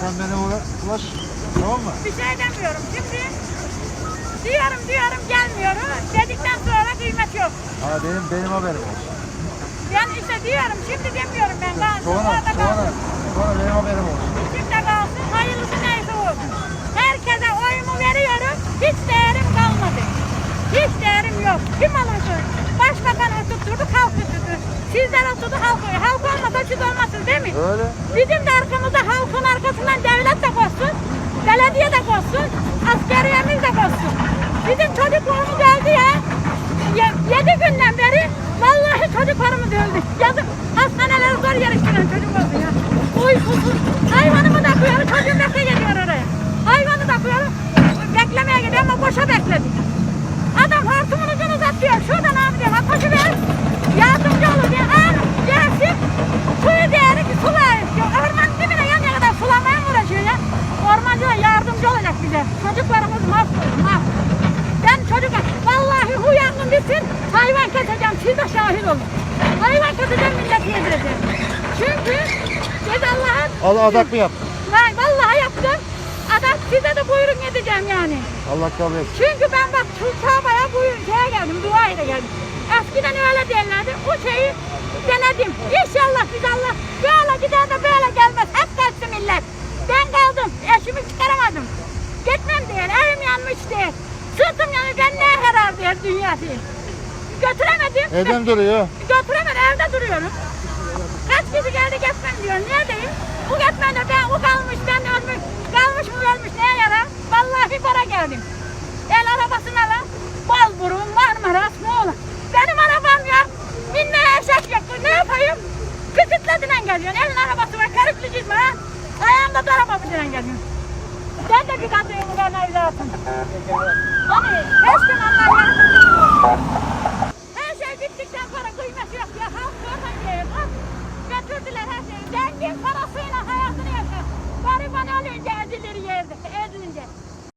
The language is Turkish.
sen, sen ula- ulaş. Tamam mı? Bir şey demiyorum. Şimdi diyorum diyorum gelmiyorum. Dedikten sonra kıymet yok. Ha benim benim haberim olsun. Ben işte diyorum şimdi demiyorum ben. Ben Sonra sonra kalsın. sonra benim haberim olsun. İçimde kalsın. Hayırlısı neyse olsun. Herkese oyumu veriyorum. Hiç değerim kalmadı. Hiç değerim yok. Kim olursa. Başbakan oturtturdu, halk Sizler oturdu, halk Halk olmasa siz olmazsınız değil mi? Öyle. Bizim de arkamızda halkın arkasından devlet de koşsun, belediye de koşsun, askeriyemiz şahit olun. Hayvan keseceğim milleti yedireceğim. Çünkü biz Allah'ın Al adak mı yaptın? Vay vallahi yaptım. Adam size de buyurun edeceğim yani. Allah kabul etsin. Çünkü ben bak şu Kabe'ye bu şeye geldim, dua ile geldim. Eskiden öyle derlerdi. O şeyi denedim. İnşallah biz Allah böyle gider de böyle gelmez. Hep tersi millet. Ben kaldım. Eşimi çıkaramadım. Gitmem diye. Evim yanmış diye. Sırtım yanıyor. Ben ne karar diye dünya diye. Götüremedim. Neden duruyor? Götüremedim. Evde duruyorum. Kaç kişi geldi gitmem diyor. Neredeyim? Bu gitmedi. Ben o kalmış. Ben ölmüş. Kalmış mı ölmüş. Neye yarar? Vallahi para geldim. El arabasına lan. Balburun, Marmaras, Muğla. Benim arabam yok. Binmeye eşek yok. Ne yapayım? Bisikletle geliyorsun. Elin arabası var. Karıklı gitme ha. Ayağımda da araba bilen geliyorsun. Sen de bir kadın hiç gün Allah yardımcı